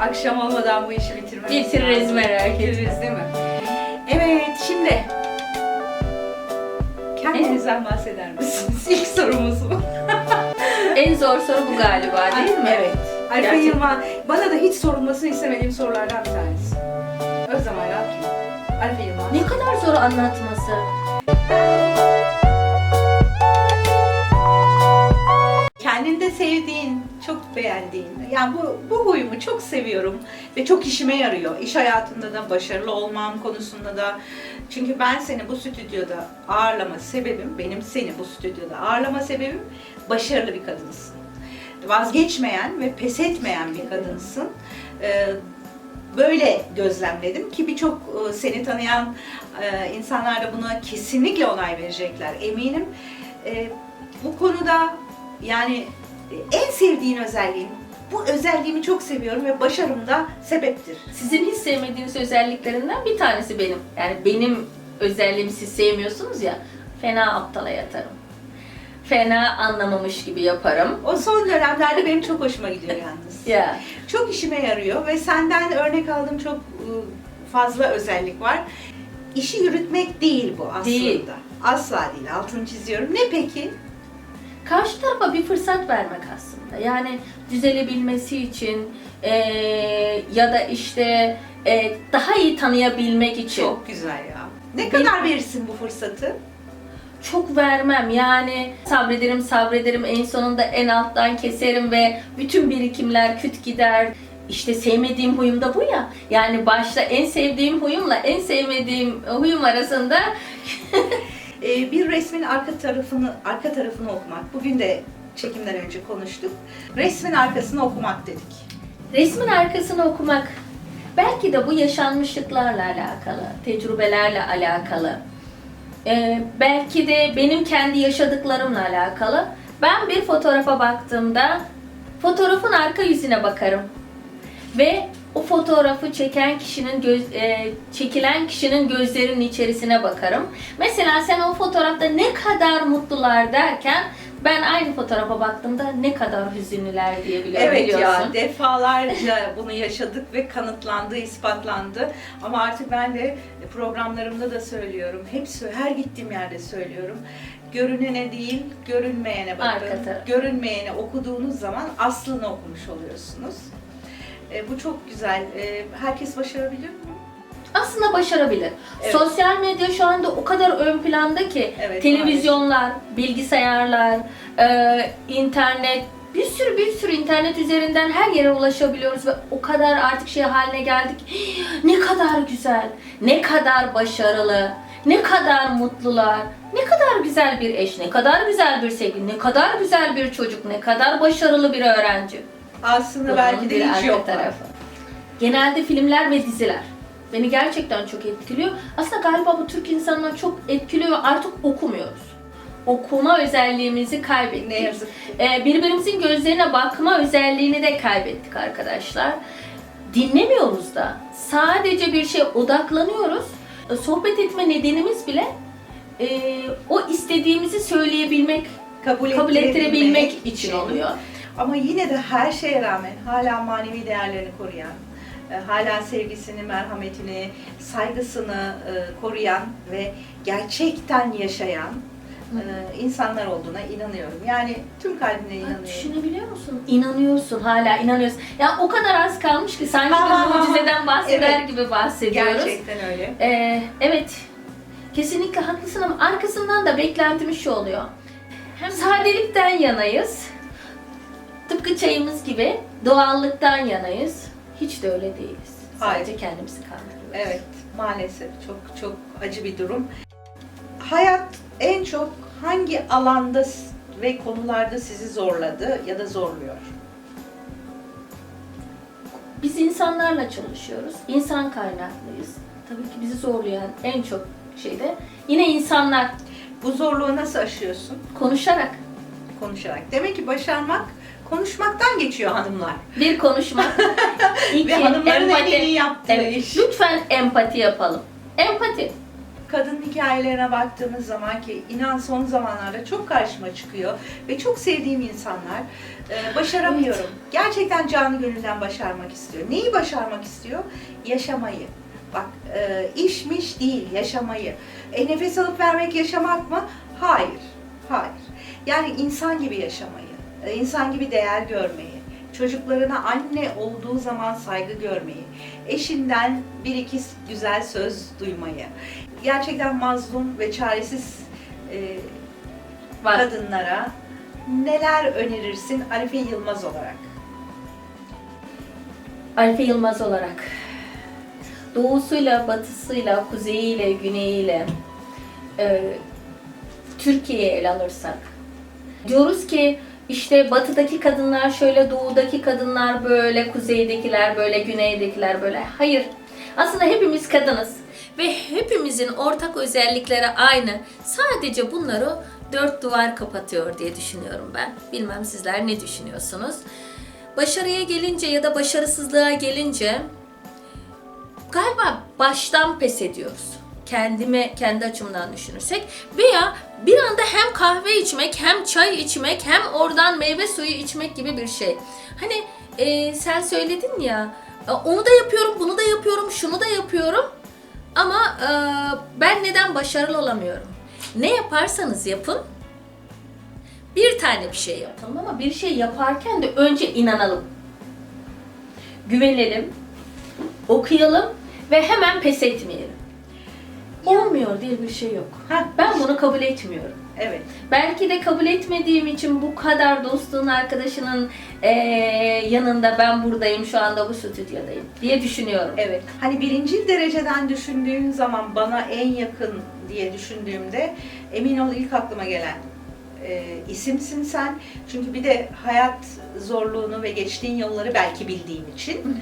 akşam olmadan bu işi bitirmemiz Bitiririz, lazım. merak. Bitiririz değil mi? Evet şimdi kendinizden bahseder misiniz? İlk sorumuz bu. En zor soru bu galiba değil mi? Evet. Alfa Gerçekten. Yılmaz bana da hiç sorulmasını istemediğim sorulardan bir tanesi. Özlem Ayla kim? Alfa Yılmaz. Ne kadar zor anlatması. Kendinde sevdiğin, çok beğendiğin, yani bu, bu huyumu çok seviyorum ve çok işime yarıyor. İş hayatında da, başarılı olmam konusunda da. Çünkü ben seni bu stüdyoda ağırlama sebebim, benim seni bu stüdyoda ağırlama sebebim başarılı bir kadınsın. Vazgeçmeyen ve pes etmeyen bir kadınsın. Ee, böyle gözlemledim ki birçok e, seni tanıyan e, insanlar da buna kesinlikle onay verecekler eminim. E, bu konuda yani en sevdiğin özelliğin, bu özelliğimi çok seviyorum ve başarım da sebeptir. Sizin hiç sevmediğiniz özelliklerinden bir tanesi benim. Yani benim özelliğimi siz sevmiyorsunuz ya. Fena aptala yatarım. Fena anlamamış gibi yaparım. O son dönemlerde benim çok hoşuma gidiyor yalnız. Ya. Çok işime yarıyor ve senden örnek aldığım çok e, fazla özellik var. İşi yürütmek değil bu aslında. Değil. Asla değil. Altını çiziyorum. Ne peki? Karşı tarafa bir fırsat vermek aslında. Yani düzelebilmesi için eee, ya da işte eee, daha iyi tanıyabilmek için. Çok güzel ya. Ne Benim- kadar verirsin bu fırsatı? çok vermem yani sabrederim sabrederim en sonunda en alttan keserim ve bütün birikimler küt gider. İşte sevmediğim huyum da bu ya. Yani başta en sevdiğim huyumla en sevmediğim huyum arasında Ee, bir resmin arka tarafını arka tarafını okumak. Bugün de çekimden önce konuştuk. Resmin arkasını okumak dedik. resmin arkasını okumak belki de bu yaşanmışlıklarla alakalı, tecrübelerle alakalı. Ee, belki de benim kendi yaşadıklarımla alakalı. Ben bir fotoğrafa baktığımda fotoğrafın arka yüzüne bakarım. Ve o fotoğrafı çeken kişinin göz, e, çekilen kişinin gözlerinin içerisine bakarım. Mesela sen o fotoğrafta ne kadar mutlular derken ben aynı fotoğrafa baktığımda ne kadar hüzünlüler diyebiliyorum Evet biliyorsun. ya defalarca bunu yaşadık ve kanıtlandı, ispatlandı. Ama artık ben de programlarımda da söylüyorum. Hep her gittiğim yerde söylüyorum. Görünene değil, görünmeyene bakın. Arka taraf. Görünmeyene okuduğunuz zaman aslını okumuş oluyorsunuz. E, bu çok güzel. E, herkes başarabilir mi? aslında başarabilir. Evet. Sosyal medya şu anda o kadar ön planda ki Evet, televizyonlar, bilgisayarlar, e, internet bir sürü bir sürü internet üzerinden her yere ulaşabiliyoruz ve o kadar artık şey haline geldik. Ne kadar güzel, ne kadar başarılı, ne kadar mutlular, ne kadar güzel bir eş, ne kadar güzel bir sevgili, ne kadar güzel bir çocuk, ne kadar başarılı bir öğrenci. Aslında Bunun belki de hiç arka yok. tarafı. Genelde filmler ve diziler beni gerçekten çok etkiliyor. Aslında galiba bu Türk insanına çok etkiliyor ve artık okumuyoruz. Okuma özelliğimizi kaybettik. Ne yazık ki. Ee, birbirimizin gözlerine bakma özelliğini de kaybettik arkadaşlar. Dinlemiyoruz da. Sadece bir şeye odaklanıyoruz. Ee, Sohbet etme nedenimiz bile e, o istediğimizi söyleyebilmek, Kabul, kabul ettirebilmek için. oluyor. Ama yine de her şeye rağmen hala manevi değerlerini koruyan, e, hala sevgisini, merhametini, saygısını e, koruyan ve gerçekten yaşayan e, insanlar olduğuna inanıyorum. Yani tüm kalbimle inanıyorum. Düşünebiliyor musun? İnanıyorsun, hala inanıyorsun. Ya o kadar az kalmış ki sanki Ha, ha, bir ha. mucizeden bahseder Evet. gibi bahsediyoruz. Gerçekten öyle. Ee, evet, kesinlikle haklısın ama arkasından da beklentimiz şu oluyor. Hem sadelikten yanayız, tıpkı çayımız gibi doğallıktan yanayız. Hiç de öyle değiliz. Hayır. Sadece kendimizi kandırıyoruz. Evet, maalesef çok çok acı bir durum. Hayat en çok hangi alanda ve konularda sizi zorladı ya da zorluyor? Biz insanlarla çalışıyoruz. İnsan kaynaklıyız. Tabii ki bizi zorlayan en çok şey de yine insanlar Bu zorluğu nasıl aşıyorsun? konuşarak Konuşarak. Demek ki başarmak konuşmaktan geçiyor hanımlar. Bir konuşma. İki, Ve hanımların en empati. iyi yaptığı Evet, iş. Lütfen empati yapalım. Empati. kadın hikayelerine baktığımız zaman ki inan son zamanlarda çok karşıma çıkıyor ve çok sevdiğim insanlar e, başaramıyorum. Gerçekten canı gönülden başarmak istiyor. Neyi başarmak istiyor? Yaşamayı. Bak e, işmiş değil, yaşamayı. E, nefes alıp vermek yaşamak mı? Hayır, hayır. Yani insan gibi yaşamayı, insan gibi değer görmeyi, çocuklarına anne olduğu zaman saygı görmeyi, eşinden bir iki güzel söz duymayı, gerçekten mazlum ve çaresiz e, Var. kadınlara neler önerirsin Arife Yılmaz olarak? Arife Yılmaz olarak doğusuyla, batısıyla, kuzeyiyle, güneyiyle e, Türkiye'yi ele alırsak diyoruz ki işte batıdaki kadınlar şöyle, doğudaki kadınlar böyle, kuzeydekiler böyle, güneydekiler böyle. Hayır. Aslında hepimiz kadınız ve hepimizin ortak özellikleri aynı. Sadece bunları dört duvar kapatıyor diye düşünüyorum ben. Bilmem sizler ne düşünüyorsunuz? Başarıya gelince ya da başarısızlığa gelince galiba baştan pes ediyoruz. Kendime, kendi açımdan düşünürsek veya bir anda hem kahve içmek, hem çay içmek, hem oradan meyve suyu içmek gibi bir şey. Hani e, sen söyledin ya, e, onu da yapıyorum, bunu da yapıyorum, şunu da yapıyorum ama e, ben neden başarılı olamıyorum? Ne yaparsanız yapın, bir tane bir şey yapalım ama bir şey yaparken de önce inanalım. Güvenelim, okuyalım ve hemen pes etmeyelim. Olmuyor diye bir şey yok. Heh, Ben bunu kabul etmiyorum. evet. Belki de kabul etmediğim için bu kadar dostluğun arkadaşının eee, yanında ben buradayım şu anda bu stüdyodayım diye düşünüyorum. Evet. Hani birinci dereceden düşündüğün zaman bana en yakın diye düşündüğümde emin ol ilk aklıma gelen e, isimsin sen. Çünkü bir de hayat zorluğunu ve geçtiğin yolları belki bildiğim için.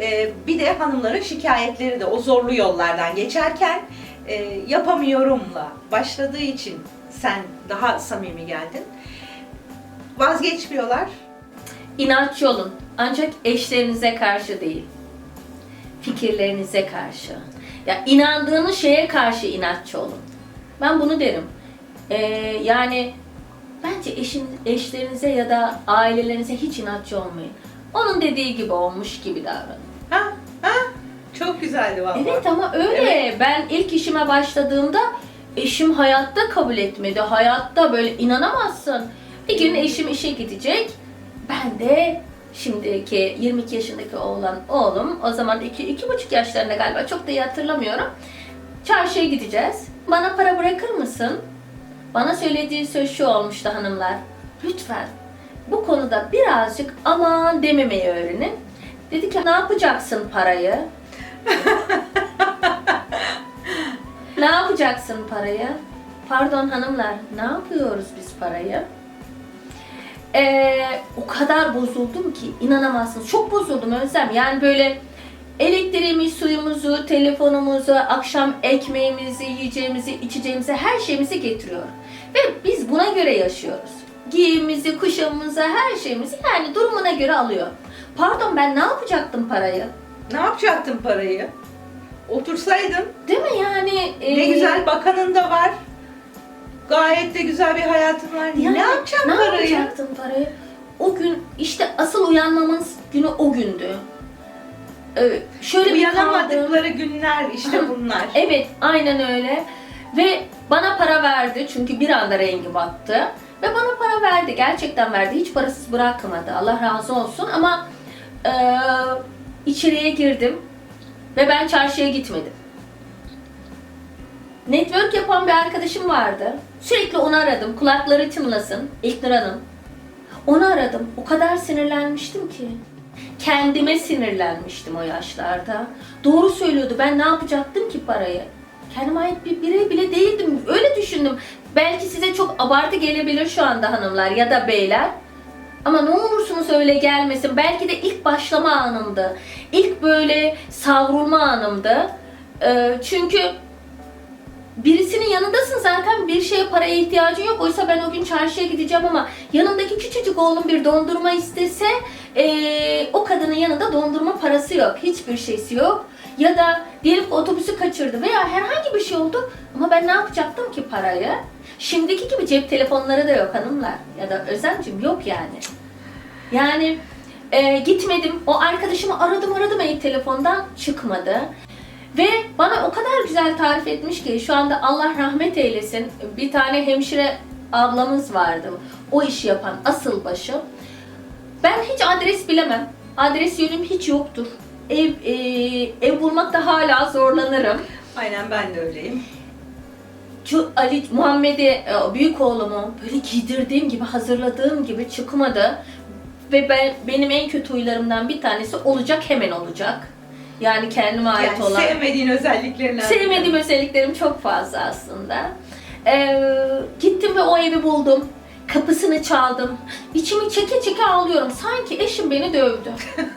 E, bir de hanımların şikayetleri de o zorlu yollardan geçerken e, yapamıyorumla başladığı için sen daha samimi geldin. Vazgeçmiyorlar. İnatçı olun. Ancak eşlerinize karşı değil. Fikirlerinize karşı. Ya inandığınız şeye karşı inatçı olun. Ben bunu derim. Ee, yani bence eşin, eşlerinize ya da ailelerinize hiç inatçı olmayın. Onun dediği gibi olmuş gibi davranın. Ha? Çok güzeldi vallahi. Evet ama öyle. Ben ilk işime başladığımda eşim hayatta kabul etmedi. Hayatta böyle inanamazsın. Bir gün eşim işe gidecek. Ben de şimdiki 22 yaşındaki oğlan oğlum o zaman 2 iki, iki buçuk yaşlarında galiba çok da iyi hatırlamıyorum. Çarşıya gideceğiz. Bana para bırakır mısın? Bana söylediği söz şu olmuştu hanımlar. Lütfen bu konuda birazcık aman dememeyi öğrenin. Dedi ki ne yapacaksın parayı? Ne yapacaksın parayı? Pardon hanımlar, ne yapıyoruz biz parayı? Ee, o kadar bozuldum ki inanamazsınız. Çok bozuldum Özlem. Yani böyle elektriğimiz, suyumuzu, telefonumuzu, akşam ekmeğimizi, yiyeceğimizi, içeceğimizi, her şeyimizi getiriyor. Ve biz buna göre yaşıyoruz. Giyimimizi, kuşamımızı, her şeyimizi yani durumuna göre alıyor. Pardon ben ne yapacaktım parayı? Ne yapacaktın parayı? Otursaydın. Değil mi yani? Ne e, güzel bakanın da var. Gayet de güzel bir hayatın var. Yani ne yapacaksın ne parayı? yapacaktım parayı? O gün işte asıl uyanmamın günü o gündü. Ee, şöyle bir. Uyanamadıkları günler işte bunlar. Evet, aynen öyle. Ve bana para verdi çünkü bir anda rengi battı. Ve bana para verdi, gerçekten verdi. Hiç parasız bırakmadı. Allah razı olsun ama e, içeriye girdim ve ben çarşıya gitmedim. Network yapan bir arkadaşım vardı. Sürekli onu aradım. Kulakları çınlasın. İlknur Hanım. Onu aradım. O kadar sinirlenmiştim ki. Kendime sinirlenmiştim o yaşlarda. Doğru söylüyordu. Ben ne yapacaktım ki parayı? Kendime ait bir birey bile değildim. Öyle düşündüm. Belki size çok abartı gelebilir şu anda hanımlar ya da beyler. Ama ne olursunuz öyle gelmesin. Belki de ilk başlama anımdı. İlk böyle savrulma anımdı. Ee, çünkü birisinin yanındasın zaten bir şeye paraya ihtiyacın yok. Oysa ben o gün çarşıya gideceğim ama yanımdaki küçücük oğlum bir dondurma istese eee, o kadının yanında dondurma parası yok. Hiçbir şeysi yok. Ya da diyelim ki otobüsü kaçırdı veya herhangi bir şey oldu ama ben ne yapacaktım ki parayı? Şimdiki gibi cep telefonları da yok hanımlar ya da Özlemciğim yok yani. Yani e, gitmedim o arkadaşımı aradım aradım el telefondan çıkmadı. Ve bana o kadar güzel tarif etmiş ki şu anda Allah rahmet eylesin bir tane hemşire ablamız vardı. O işi yapan asıl başı. Ben hiç adres bilemem. Adres yönüm hiç yoktur. Ev e, ev bulmakta hala zorlanırım. Aynen ben de öyleyim. Şu Ali Muhammed'i e, büyük oğlumu böyle giydirdiğim gibi hazırladığım gibi çıkmadı. Ve ben benim en kötü huylarımdan bir tanesi olacak hemen olacak. Yani kendime ait Yani olan. sevmediğin özelliklerinden. Sevmediğim özelliklerim çok fazla aslında. Ee, gittim ve o evi buldum. Kapısını çaldım. İçimi çeke çeke ağlıyorum. Sanki eşim beni dövdü.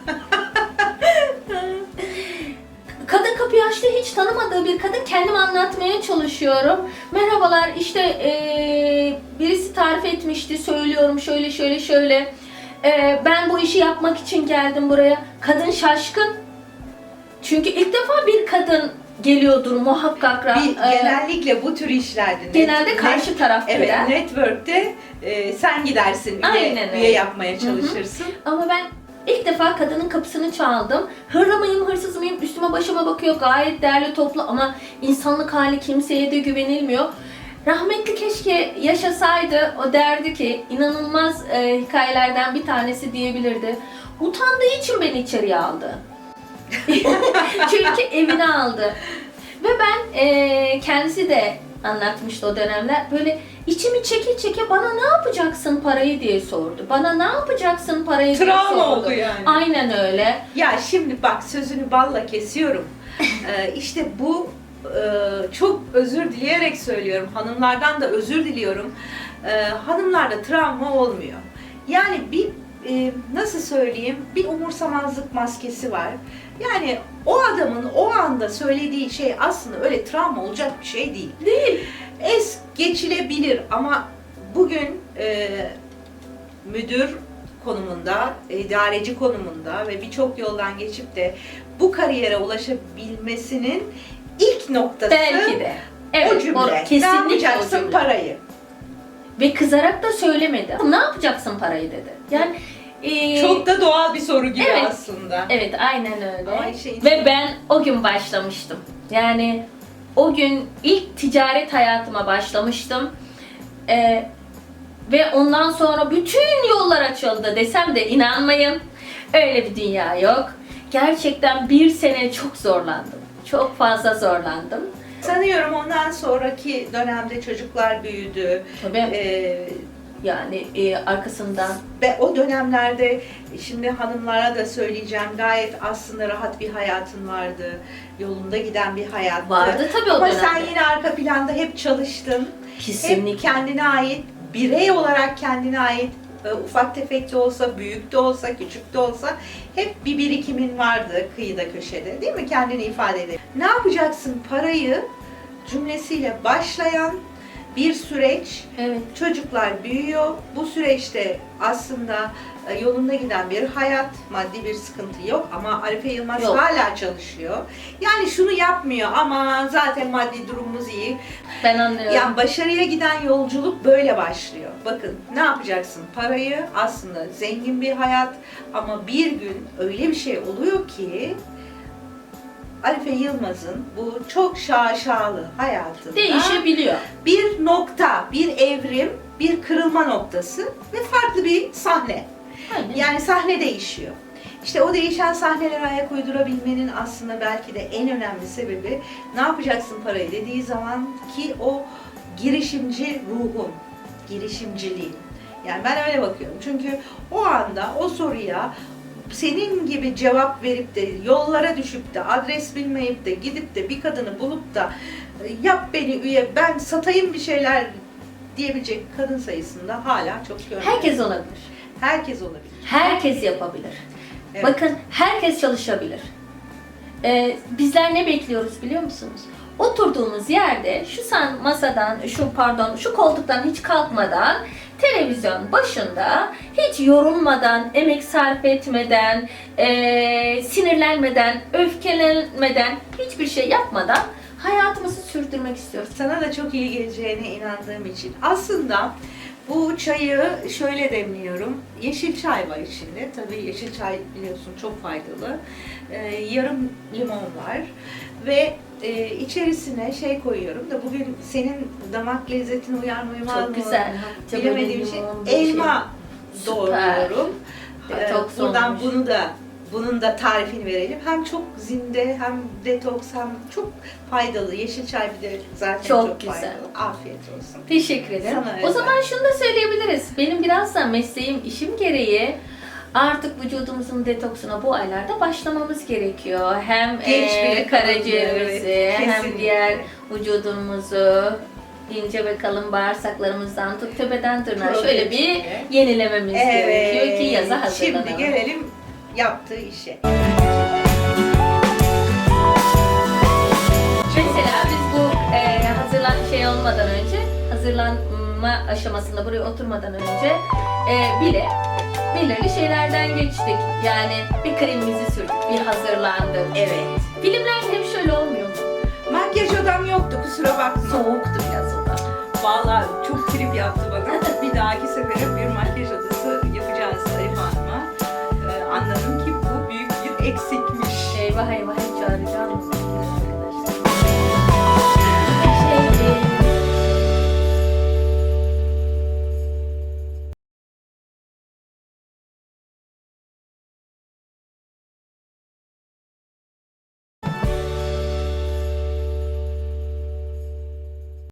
Kadın kapıyı açtı. Hiç tanımadığı bir kadın. Kendimi anlatmaya çalışıyorum. Merhabalar işte ee, birisi tarif etmişti. Söylüyorum şöyle şöyle şöyle. Ee, ben bu işi yapmak için geldim buraya. Kadın şaşkın. Çünkü ilk defa bir kadın geliyordur muhakkak. Bir, Ee, genellikle bu tür işlerde genelde net- karşı taraf Evet, gider. network'te e, sen gidersin, üye, Aynen üye yapmaya çalışırsın. Ama ben ilk defa kadının kapısını çaldım. Hırlı mıyım, hırsız mıyım? Üstüme başıma bakıyor. Gayet değerli toplu ama insanlık hali kimseye de güvenilmiyor. Rahmetli keşke yaşasaydı. O derdi ki inanılmaz e, hikayelerden bir tanesi diyebilirdi. Utandığı için beni içeriye aldı. Çünkü evine aldı. Ve ben e, kendisi de anlatmıştı o dönemler. Böyle içimi çeke çeke bana ne yapacaksın parayı diye sordu. Bana ne yapacaksın parayı diye sordu. Travma oldu yani. Aynen öyle. Ya şimdi bak sözünü balla kesiyorum. Ee, işte bu e, çok özür dileyerek söylüyorum. Hanımlardan da özür diliyorum. Ee, hanımlarda travma olmuyor. Yani bir e, nasıl söyleyeyim bir umursamazlık maskesi var. Yani o adamın o anda söylediği şey aslında öyle travma olacak bir şey değil. Değil. Es geçilebilir ama bugün e, müdür konumunda, idareci konumunda ve birçok yoldan geçip de bu kariyere ulaşabilmesinin ilk noktası Belki de. Evet, o cümle. o- ne kesinlikle o yapacaksın cümle. parayı? Ve kızarak da söylemedi. Ne yapacaksın parayı dedi. Yani e, Çok da doğal bir soru gibi Evet. aslında. Evet aynen öyle. İnsan- Ve ben o gün başlamıştım. Yani o gün ilk ticaret hayatıma başlamıştım. Ee, ve ondan sonra bütün yollar açıldı desem de inanmayın. Öyle bir dünya yok. Gerçekten bir sene çok zorlandım. Çok fazla zorlandım. Sanıyorum ondan sonraki dönemde çocuklar büyüdü. Tabii Ee, yani e, arkasından Ve o dönemlerde şimdi hanımlara da söyleyeceğim gayet aslında rahat bir hayatın vardı. Yolunda giden bir hayattı. vardı tabii o Ama dönemde. sen yine arka planda hep çalıştın. Hep Kesinlikle. kendine ait, birey olarak kendine ait ufak tefek de olsa, büyük de olsa, küçük de olsa hep bir birikimin vardı kıyıda köşede. Değil mi? Kendini ifade edip. Ne yapacaksın? Parayı cümlesiyle başlayan bir süreç Evet. Çocuklar büyüyor. Bu süreçte aslında e, yolunda giden bir hayat, maddi bir sıkıntı yok ama Arife Yılmaz Yok. hala çalışıyor. Yani şunu yapmıyor ama zaten maddi durumumuz iyi. Ben anlıyorum. Yani başarıya giden yolculuk böyle başlıyor. Bakın ne yapacaksın? Parayı aslında zengin bir hayat ama bir gün öyle bir şey oluyor ki Arife Yılmaz'ın bu çok şaşalı hayatında Değişebiliyor. bir nokta, bir evrim, bir kırılma noktası ve farklı bir sahne. Aynen. Yani sahne değişiyor. İşte o değişen sahnelere ayak uydurabilmenin aslında belki de en önemli sebebi ne yapacaksın parayı dediği zaman ki o girişimci ruhun, girişimciliğin. Yani ben öyle bakıyorum. Çünkü o anda o soruya senin gibi cevap verip de yollara düşüp de adres bilmeyip de gidip de bir kadını bulup da "E, yap beni üye ben satayım bir şeyler diyebilecek kadın sayısında hala çok görmüyorum. Herkes olabilir. Herkes olabilir. Herkes yapabilir. Evet. Bakın herkes çalışabilir. Ee, bizler ne bekliyoruz biliyor musunuz? Oturduğumuz yerde şu san masadan, şu pardon, şu koltuktan hiç kalkmadan televizyon başında hiç yorulmadan, emek sarf etmeden, eee, sinirlenmeden, öfkelenmeden, hiçbir şey yapmadan hayatımızı sürdürmek istiyoruz. Sana da çok iyi geleceğine inandığım için. Aslında bu çayı şöyle demliyorum. Yeşil çay var içinde. Tabii yeşil çay biliyorsun çok faydalı. Ee, yarım limon var ve e, içerisine şey koyuyorum da bugün senin damak lezzetine uyar mı uymaz Çok mı güzel. bilemediğim şey şey. elma doğruyorum. Ee, buradan bunu da bunun da tarifini verelim. Hem çok zinde hem detoks hem çok faydalı. Yeşil çay bir de zaten Çok çok, güzel. faydalı. Afiyet olsun. Teşekkür ederim. Sana o zaman şunu da söyleyebiliriz. Benim biraz da mesleğim, işim gereği artık vücudumuzun detoksuna bu aylarda başlamamız gerekiyor. Hem Genç bile karaciğerimizi evet, hem diğer vücudumuzu ince ve kalın bağırsaklarımızdan tut tepeden tırnağa şöyle bir yenilememiz gerekiyor ki yaza hazırlanalım. Şimdi gelelim yaptığı işe. Mesela biz bu e, hazırlan şey olmadan önce, hazırlanma aşamasında buraya oturmadan önce e, bile belirli şeylerden geçtik. Yani bir kremimizi sürdük, bir hazırlandık. Evet. Filmlerde hep şöyle olmuyor mu? Makyaj odam yoktu kusura bakma. Soğuktu